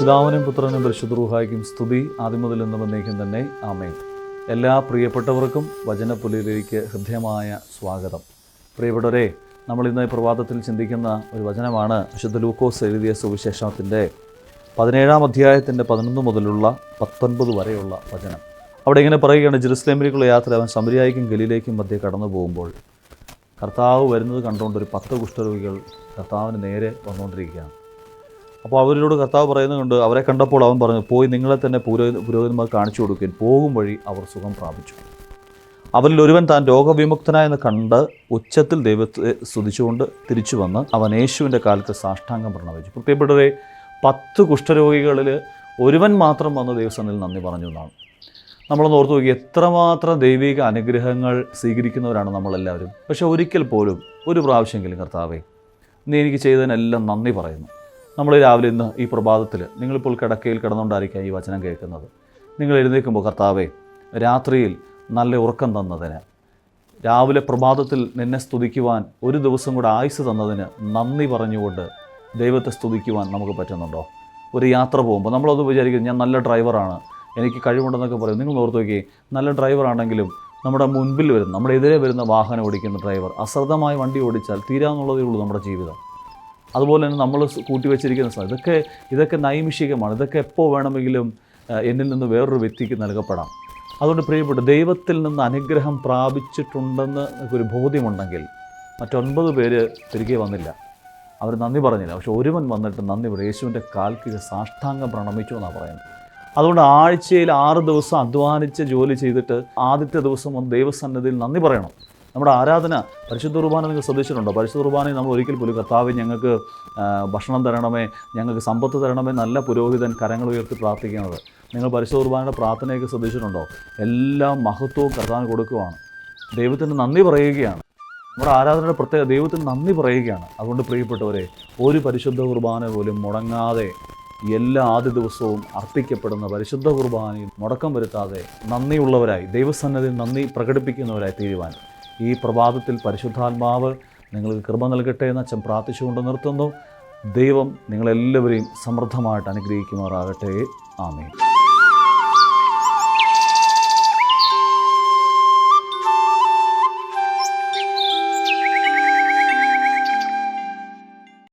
പിതാവിനും പുത്രനും പരിശുദ്ധ്രൂഹായിക്കും സ്തുതി. ആദ്യം മുതൽ എന്നും എന്നേക്കും തന്നെ. ആമേൻ. എല്ലാ പ്രിയപ്പെട്ടവർക്കും വചനപ്പുലിയിലേക്ക് ഹൃദ്യമായ സ്വാഗതം. പ്രിയപ്പെട്ടവരെ നമ്മൾ ഇന്ന് പ്രഭാതത്തിൽ ചിന്തിക്കുന്ന ഒരു വചനമാണ് വിശുദ്ധ ലൂക്കോസ് എഴുതിയ സുവിശേഷത്തിന്റെ പതിനേഴാം അധ്യായത്തിന്റെ പതിനൊന്ന് മുതലുള്ള പത്തൊൻപത് വരെയുള്ള വചനം. അവിടെ ഇങ്ങനെ പറയുകയാണ് ജെറുസലേമിലേക്കുള്ള യാത്ര അവൻ സമരിയായിക്കും ഗലിയിലേക്കും മധ്യ കടന്നു പോകുമ്പോൾ കർത്താവ് വരുന്നത് കണ്ടുകൊണ്ട് ഒരു പത്ത് കുഷ്ഠരോഗികൾ കർത്താവിന് നേരെ വന്നുകൊണ്ടിരിക്കുകയാണ് അപ്പോൾ അവരോട് കർത്താവ് പറയുന്നുണ്ട് അവരെ കണ്ടപ്പോൾ അവൻ പറഞ്ഞു പോയി നിങ്ങളെ തന്നെ പുരോഹിത പുരോഹിതന്മാർ കാണിച്ചു കൊടുക്കുകയും പോകും വഴി അവർ സുഖം പ്രാപിച്ചു. അവരിൽ ഒരുവൻ താൻ രോഗവിമുക്തനായെന്ന് കണ്ട് ഉച്ചത്തിൽ ദൈവത്തെ സ്തുതിച്ചുകൊണ്ട് തിരിച്ചു വന്ന് അവൻ യേശുവിന്റെ കാലത്ത് സാഷ്ടാംഗം പ്രണവിച്ചു പ്രിയപ്പെട്ടവരെ പത്ത് കുഷ്ഠരോഗികളിൽ ഒരുവൻ മാത്രം വന്ന് ദൈവസനിൽ നന്ദി പറഞ്ഞു എന്നാണ്. നമ്മളൊന്ന് ഓർത്ത് നോക്കി എത്രമാത്രം ദൈവിക അനുഗ്രഹങ്ങൾ സ്വീകരിക്കുന്നവരാണ് നമ്മളെല്ലാവരും. പക്ഷേ ഒരിക്കൽ പോലും ഒരു പ്രാവശ്യമെങ്കിലും കർത്താവേ നീ എനിക്ക് ചെയ്തതിനെല്ലാം നന്ദി പറയുന്നു. നമ്മൾ രാവിലെ ഇന്ന് ഈ പ്രഭാതത്തിൽ നിങ്ങളിപ്പോൾ കിടക്കയിൽ കിടന്നുകൊണ്ടായിരിക്കാം ഈ വചനം കേൾക്കുന്നത്. നിങ്ങൾ എഴുന്നേൽക്കുമ്പോൾ കർത്താവേ രാത്രിയിൽ നല്ല ഉറക്കം തന്നതിന് രാവിലെ പ്രഭാതത്തിൽ നിന്നെ സ്തുതിക്കുവാൻ ഒരു ദിവസം കൂടെ ആയുസ് തന്നതിന് നന്ദി പറഞ്ഞുകൊണ്ട് ദൈവത്തെ സ്തുതിക്കുവാൻ നമുക്ക് പറ്റുന്നുണ്ടോ? ഒരു യാത്ര പോകുമ്പോൾ നമ്മളത് വിചാരിക്കും ഞാൻ നല്ല ഡ്രൈവറാണ് എനിക്ക് കഴിവുണ്ടെന്നൊക്കെ പറയും. നിങ്ങൾ ഓർത്ത് നോക്കി നല്ല ഡ്രൈവറാണെങ്കിലും നമ്മുടെ മുൻപിൽ വരുന്ന നമ്മുടെ എതിരെ വരുന്ന വാഹനം ഓടിക്കുന്ന ഡ്രൈവർ അശ്രദ്ധമായി വണ്ടി ഓടിച്ചാൽ തീരാന്നുള്ളതേ ഉള്ളൂ നമ്മുടെ ജീവിതം. അതുപോലെ തന്നെ നമ്മൾ കൂട്ടി വെച്ചിരിക്കുന്ന സാധനം ഇതൊക്കെ ഇതൊക്കെ നൈമിഷികമാണ്. ഇതൊക്കെ എപ്പോൾ വേണമെങ്കിലും എന്നിൽ നിന്ന് വേറൊരു വ്യക്തിക്ക് നൽകപ്പെടാം. അതുകൊണ്ട് പ്രിയപ്പെട്ട ദൈവത്തിൽ നിന്ന് അനുഗ്രഹം പ്രാപിച്ചിട്ടുണ്ടെന്ന് ഒരു ബോധ്യമുണ്ടെങ്കിൽ മറ്റൊൻപത് പേര് തിരികെ വന്നില്ല. അവർ നന്ദി പറഞ്ഞില്ല. പക്ഷെ ഒരുവൻ വന്നിട്ട് നന്ദി പറയും. യേശുവിന്റെ കാൽക്ക് സാഷ്ടാംഗം പ്രണമിച്ചു എന്നാണ് പറയുന്നത്. അതുകൊണ്ട് ആഴ്ചയിൽ ആറ് ദിവസം അധ്വാനിച്ച് ജോലി ചെയ്തിട്ട് ആദ്യത്തെ ദിവസം വന്ന് ദൈവസന്നദ്ധിയിൽ നന്ദി പറയണം. നമ്മുടെ ആരാധന പരിശുദ്ധ കുർബാന നിങ്ങൾ ശ്രദ്ധിച്ചിട്ടുണ്ടോ? പരിശുദ്ധ കുർബാനയിൽ നമ്മൾ ഒരിക്കൽ പോലും കർത്താവ് ഞങ്ങൾക്ക് ഭക്ഷണം തരണമേ ഞങ്ങൾക്ക് സമ്പത്ത് തരണമേ നല്ല പുരോഹിതൻ കരങ്ങൾ ഉയർത്തി പ്രാർത്ഥിക്കുന്നത്. നിങ്ങൾ പരിശുദ്ധ കുർബാനയുടെ പ്രാർത്ഥനയൊക്കെ ശ്രദ്ധിച്ചിട്ടുണ്ടോ? എല്ലാ മഹത്വവും കർത്താവിന് കൊടുക്കുവാണ്. ദൈവത്തിന് നന്ദി പറയുകയാണ്. നമ്മുടെ ആരാധനയുടെ പ്രത്യേക ദൈവത്തിന് നന്ദി പറയുകയാണ്. അതുകൊണ്ട് പ്രിയപ്പെട്ടവരെ ഒരു പരിശുദ്ധ കുർബാന പോലും മുടങ്ങാതെ എല്ലാ ആദ്യ ദിവസവും അർപ്പിക്കപ്പെടുന്ന പരിശുദ്ധ കുർബാനയിൽ മുടക്കം വരുത്താതെ നന്ദിയുള്ളവരായി ദൈവസന്നതിൽ നന്ദി പ്രകടിപ്പിക്കുന്നവരായി തീരുവാൻ. ഈ പ്രഭാതത്തിൽ പരിശുദ്ധാത്മാവ് നിങ്ങൾക്ക് കൃപ നൽകട്ടെ എന്ന് അച്ഛൻ പ്രാർത്ഥിച്ചുകൊണ്ട് നിർത്തുന്നു. ദൈവം നിങ്ങളെല്ലാവരെയും സമൃദ്ധമായിട്ട് അനുഗ്രഹിക്കുമാറാകട്ടെ. ആമേൻ.